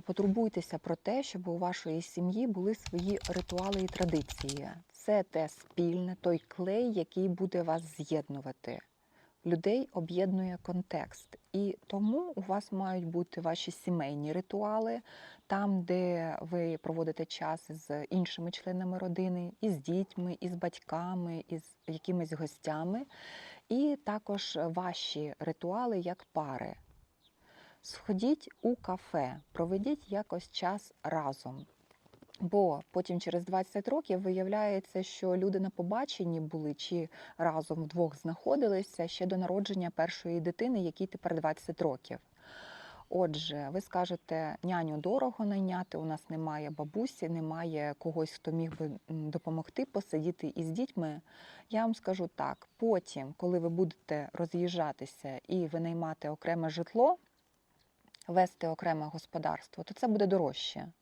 Потурбуйтеся про те, щоб у вашої сім'ї були свої ритуали і традиції. Це те спільне, той клей, який буде вас з'єднувати. Людей об'єднує контекст, і тому у вас мають бути ваші сімейні ритуали, там, де ви проводите час з іншими членами родини, із дітьми, із батьками, із якимись гостями, і також ваші ритуали як пари. Сходіть у кафе, проведіть якось час разом. Бо потім через 20 років виявляється, що люди на побаченні були чи разом вдвох знаходилися ще до народження першої дитини, якій тепер 20 років. Отже, ви скажете, няню дорого найняти, у нас немає бабусі, немає когось, хто міг би допомогти посидіти із дітьми. Я вам скажу так: потім, коли ви будете роз'їжджатися і винаймати окреме житло, вести окреме господарство, то це буде дорожче.